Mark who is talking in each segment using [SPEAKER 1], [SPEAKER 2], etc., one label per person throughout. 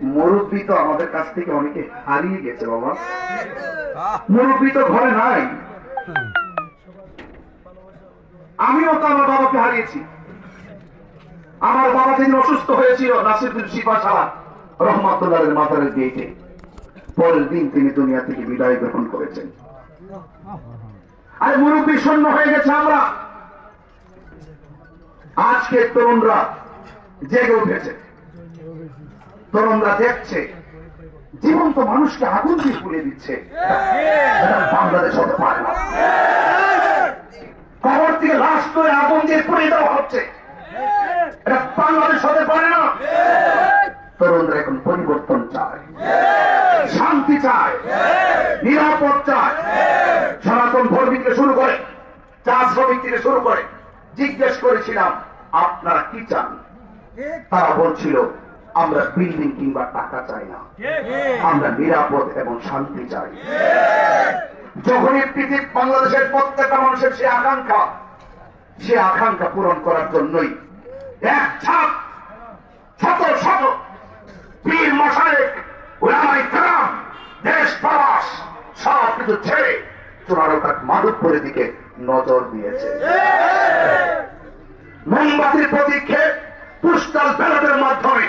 [SPEAKER 1] মুরব্বী তো আমাদের কাছ থেকে অনেকে হারিয়ে গেছে, বাবা। মুরব্বী তো ঘরে নাই। আমিও তো আমার বাবাকে হারিয়েছি। আমার বাবা যেদিন অসুস্থ হয়েছিল, নাসিরুদ্দিন শিফা সাহা রহমাতুল্লাহ মাতারের দিয়েছে পরের দিন তিনি দুনিয়া থেকে বিদায় গ্রহণ করেছেন। আরে মুরব্বী শূন্য হয়ে গেছে আমরা। আজকে তরুণরা জেগে উঠেছে। তরুণরা দেখছে জীবন্ত মানুষকে আগুন দিয়ে পুড়িয়ে দিচ্ছে। বাংলাদেশ হতে পারে না। কবর থেকে লাশ করে আগুন দিয়ে পুড়িয়ে দেওয়া হচ্ছে। এটা বাংলাদেশ হতে পারে না। তরুণরা এখন পরিবর্তন চায়। শান্তি চায়। নিরাপদ চায়। সনাতন ধর্মী থেকে শুরু করে চা শ্রমিক থেকে শুরু করে জিজ্ঞেস করেছিলাম আপনারা কি চান? তারা বলছিল আমরা বিল্ডিং কিংবা টাকা চাই না। আমরা নিরাপদ এবং শান্তি চাই। যখনই পৃথিবী বাংলাদেশের প্রত্যেকটা মানুষের সে আকাঙ্ক্ষা সে আকাঙ্ক্ষা পূরণ করার জন্যই এক ছাপ শত শত পীর মশায়েক ওলামাই কালাম দেশ প্রবাস সব কিছু ছেড়ে চূড়ারকাট মাধবপুরের দিকে নজর দিয়েছে। মোমবাতির প্রতীক্ষে পুস্টাল ব্যালটের মাধ্যমে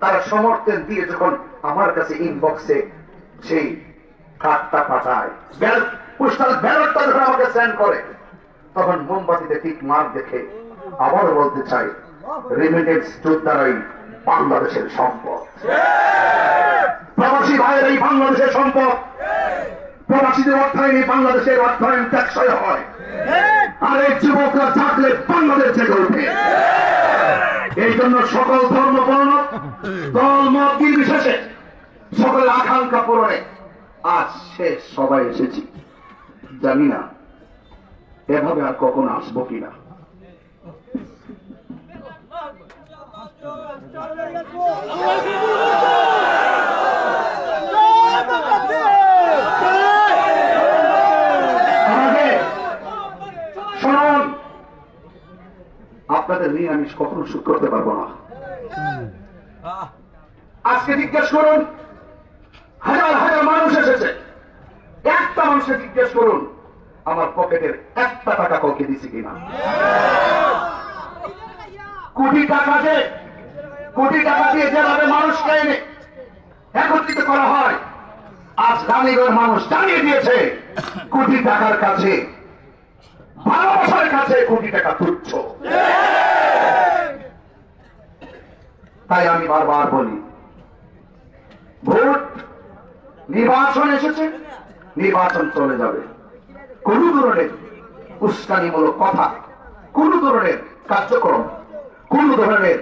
[SPEAKER 1] তারা সমর্থন দিয়ে যখন আমার কাছে ইনবক্সে সেই কার্ডটা পাঠায় আমাকে সেন্ড করে, তখন মোমবাতিতে ঠিক মার দেখে আবারও বলতে চাই রেমিটেন্স যোদ্ধারাই বাংলাদেশের সম্পদ। প্রবাসী ভাইয়ের এই বাংলাদেশের সম্পদ। প্রবাসীদের অর্থায়নে বাংলাদেশের অর্থায়ন হয়। আর এই যুবকরা থাকলে বাংলাদেশ জেগে ওঠে এই জন্য সকল ধর্ম বর্ণ দল মত নির্বিশেষে সকল আকাঙ্ক্ষা পূরণে আজ শেষ সবাই এসেছি। জানি না এভাবে আর কখন আসব কিনা। আপনাদের নিরামিষ কখনো সুখ করতে পারব না। আজকে জিজ্ঞেস করুন, হাজার হাজার মানুষ এসেছে। একটা মানুষকে জিজ্ঞেস করুন, আমার পকেটের একটা টাকা কাউকে দিছি কিনা? কোটি টাকা যে, কোটি টাকা দিয়ে যেভাবে মানুষকে এনে একত্রিত করা হয়, আজ রানীগঞ্জ মানুষ জানিয়ে দিয়েছে, কোটি টাকার কাছে, ভালোবাসার কাছে কোটি টাকা তুচ্ছ। তাই আমি বারবার বলি, ভোট নির্বাচন এসেছে, নির্বাচন চলে যাবে। কোন ধরনের উস্কানিমূলক কথা, কোন ধরনের কার্যক্রম, কোন ধরনের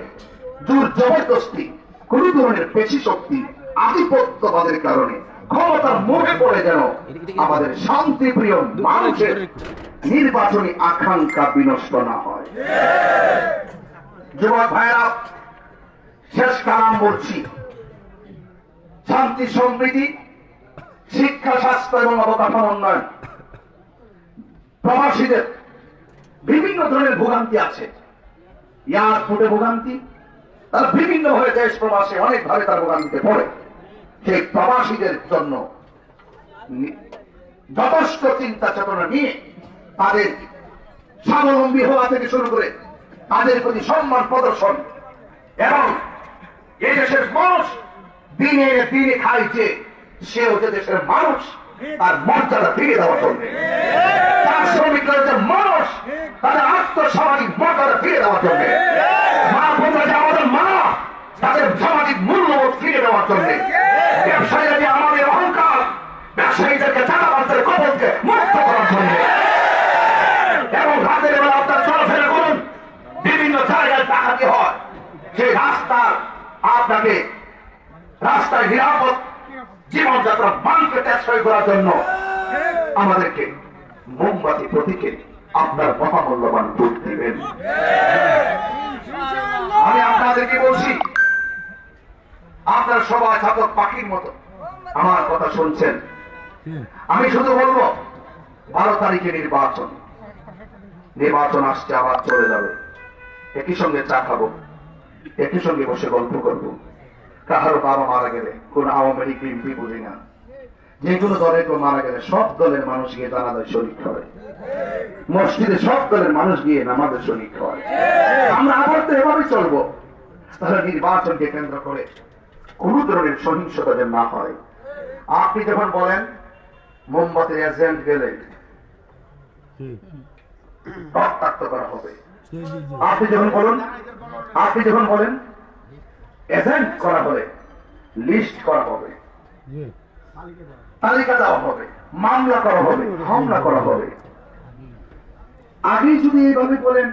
[SPEAKER 1] জোর জবরদস্তি, কোন ধরনের পেশি শক্তি, আধিপত্যবাদের কারণে ক্ষমতার মুখে পড়ে যেন আমাদের শান্তিপ্রিয় মানুষের নির্বাচনী আকাঙ্ক্ষা বিনষ্ট না হয়। যুবক ভাইরা শেষ কালাম বলছি। শান্তি, সমৃদ্ধি, শিক্ষা, স্বাস্থ্য এবং অবকাঠামো উন্নয়ন। প্রবাসীদের বিভিন্ন ধরনের ভোগান্তি আছে। এয়ারপোর্টে ভোগান্তি, তারা বিভিন্ন ভাবে দেশ, প্রবাসে অনেক ভাবে তার ভোগান্তিতে পড়ে। সেই প্রবাসীদের জন্য যথেষ্ট চিন্তা চেতনা নিয়ে তাদের স্বাবলম্বী হওয়া থেকে শুরু করে তাদের প্রতি সম্মান প্রদর্শন এবং এই দেশের মানুষ দিনে দিনে যে সেও যে দেশের মানুষ, তার মর্যাদা ফিরে দেওয়া চলবে। তার শ্রমিকরা যে মানুষ, তাদের আত্মসামাজিক মর্যাদা ফিরে দেওয়া চলবে। মা বোনরা যে আমাদের মা, তাদের সামাজিক মূল্যবোধ ফিরে দেওয়ার ব্যবসায়ীরা যে আমাদের অহংকার, ব্যবসায়ীদেরকে চাঁদাবাজদের কবলকে মুক্ত এবং রাতের বেলা আপনার চলাফেরা করুন বিভিন্ন জায়গায় ডাকাতি হয় সেই রাস্তার আপনাকে রাস্তায় নিরাপদ জীবনযাত্রা মানকে টেকসই করার জন্য আমাদেরকে মোমবাতি প্রতীকে আপনার মহামূল্যবান ভোট দিবেন। আমি আপনাদেরকে বলছি, আপনার সবাই ছাত্র পাখির মতো। আমার কথা শুনছেন। আমি শুধু বলব, বারো তারিখে নির্বাচন। নির্বাচন আসছে, আবার চলে যাবে। একই সঙ্গে চা খাব। একই সঙ্গে বসে গল্প করব। কাহারো বাবা মারা গেলে কোন আওয়ামী লীগ বিএনপি বুঝি না। যে কোনো দলের কেউ মারা গেলে সব দলের মানুষ গিয়ে জানাজায় শরিক হয়। মসজিদে সব দলের মানুষ গিয়ে নামাজের শরিক হয়। আমরা আবার তো এভাবে চলবো। তাহলে নির্বাচনকে কেন্দ্র করে কোন ধরনের সহিংসতা যেন না হয়। আপনি যখন বলেন মোমবাতির এজেন্ট গেলে রক্তাক্ত করা হবে। আপনি যখন বলুন, আপনি যখন বলেন এজেন্ট করা হবে লিস্ট করা হবে, তালিকা দেওয়া হবে, মামলা করা হবে, হামলা করা হবে। আগেই যদি এইভাবে বলেন,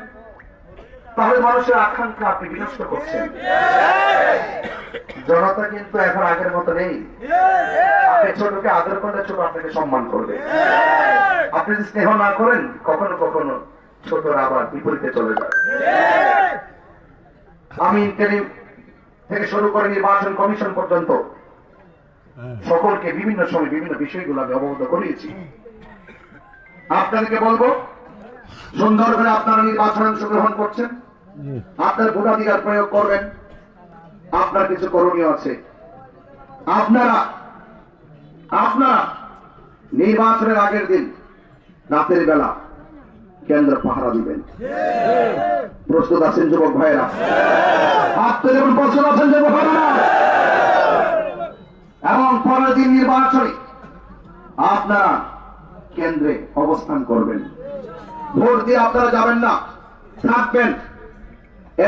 [SPEAKER 1] তাহলে মানুষের আকাঙ্ক্ষা আপনি বিনষ্ট করছেন। জনতা কিন্তু এখন আগের মতো নেই। আপনি ছোটকে আদর করলে ছোট আপনাকে সম্মান করবে। আপনি স্নেহ না করেন, কখনো কখনো ছোটরা আবার বিপরীতে চলে যায়। আমি থেকে শুরু করে নির্বাচন কমিশন পর্যন্ত সকলকে বিভিন্ন সময় বিভিন্ন বিষয়গুলো আমি অবগত করিয়েছি। আপনাদেরকে বলব সুন্দর করে আপনারা নির্বাচনে অংশগ্রহণ করছেন। আপনার ভোটাধিকার প্রয়োগ করবেন। আপনার কিছু করণীয় আছে। আপনারা আপনারা নির্বাচনের আগের দিন রাতের বেলা কেন্দ্র পাহারা দিবেন। প্রস্তুত আছেন যুবক ভাইয়েরা? আপনি যেমন প্রস্তুত আছেন যুবক ভাইয়েরা? এবং পরের দিন নির্বাচনে আপনারা কেন্দ্রে অবস্থান করবেন। ভোট দিয়ে আপনারা যাবেন না, থাকবেন।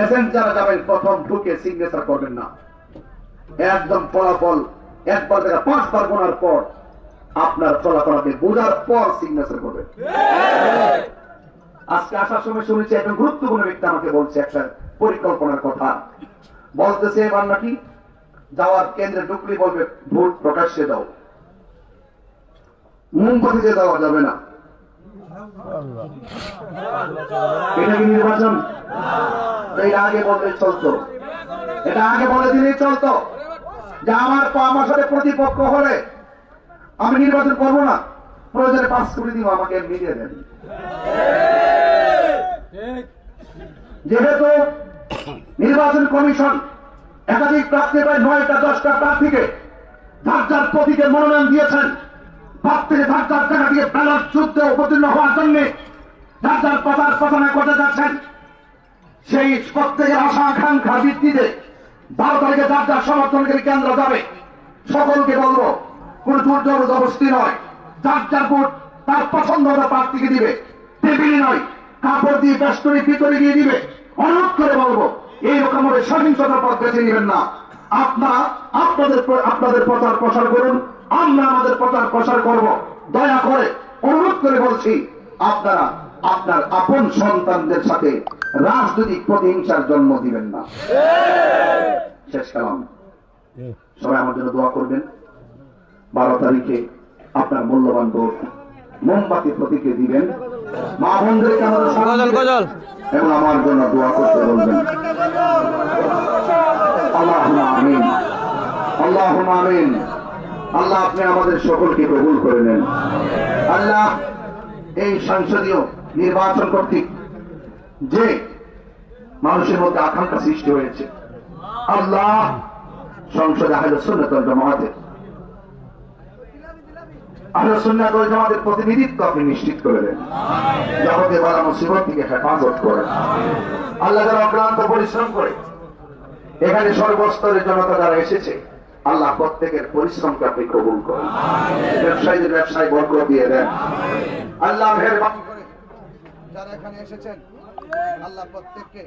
[SPEAKER 1] এজেন্ট যারা যাবেন, প্রথম ঢুকে সিগনেচার করবেন না। একদম ফলাফল, একবার থেকে পাঁচবার গোনার পর আপনার ফলাফলকে বোঝার পর সিগনেচার করবেন। আজকে আসার সময় শুনেছি একজন গুরুত্বপূর্ণ ব্যক্তি আমাকে বলছে একটা পরিকল্পনার কথা। বলতেছে এবার নাকি যাওয়ার কেন্দ্রে ঢুকলে বলবে ভোট প্রকাশ্যে দাও মোমবাতিতে দেওয়া যাবে না। এটা কি নির্বাচন? এটা আগে বললে চলতো। এটা আগে বলে দিলেই চলতো। যে আমার আমার সাথে প্রতিপক্ষ হলে আমি নির্বাচন করব না। প্রয়োজনে পাস করে দিব আমাকে মিলিয়ে দেন। যেহেতু নির্বাচন কমিশন একাধিক প্রার্থী প্রায় নয়টা, দশটা প্রার্থীকে যার প্রতীকে মনোনয়ন দিয়েছেন ভাব থেকে যার যার জায়গা দিয়ে ব্যালট যুদ্ধে অবতীর্ণ হওয়ার জন্য যার প্রচার প্রচারণা করতে যাচ্ছেন, সেই প্রত্যেকের আশা আকাঙ্ক্ষার ভিত্তিতে বারো তারিখে যার যার কেন্দ্র যাবে, সকলকে বলব, কোন জোর জবরদস্তি নয়। যার যার ভোট তার পছন্দ মতো প্রার্থীকে দিবে। টেবিলি নয়, কাপড় দিয়ে বেষ্টনী ভিতরে গিয়ে দিবে। অনুরোধ করে বলব, এই রকম ভাবে সহিংসতার পথ বেছে নেবেন না। আপনারা আপনাদের আপনাদের প্রচার প্রসার করুন, আমরা আমাদের প্রচার প্রসার করব। দয়া করে অনুরোধ করে বলছি, আপনারা আপনার আপন সন্তানদের সাথে রাজনৈতিক প্রতিহিংসার জন্ম দিবেন না। শেষ কালাম। সবাই আমার জন্য দোয়া করবেন। বারো তারিখে আপনার মূল্যবান ভোট। মোমবাতি প্রতীকে দিবেন। মা বোনদেরকে আমাদের
[SPEAKER 2] গজল
[SPEAKER 1] এবং আমার জন্য দোয়া করতে বলবেন। আল্লাহ আমিন। আল্লাহ আমিন। আল্লাহ আপনি আমাদের সকলকে কবুল করে নেন। আল্লাহ এই সংসদীয় নির্বাচন কর্তৃক যে মানুষের মধ্যে আকাঙ্ক্ষা সৃষ্টি হয়েছে আল্লাহ সংসদে আহলে সুন্নাত ওয়াল জামাতের আলোচনা করে আমাদের প্রতিনিধিত্ব আপনি নিশ্চিত করে দেন। আল্লাহ যারা অক্লান্ত পরিশ্রম করে এখানে সর্বস্তরের জনতা যারা এসেছে আল্লাহ প্রত্যেকের পরিশ্রমকে আপনি কবুল করেন। ব্যবসায়ীদের ব্যবসায় বর্গ দিয়ে দেন। আল্লাহ করে
[SPEAKER 3] যারা এখানে এসেছেন আল্লাহ প্রত্যেককে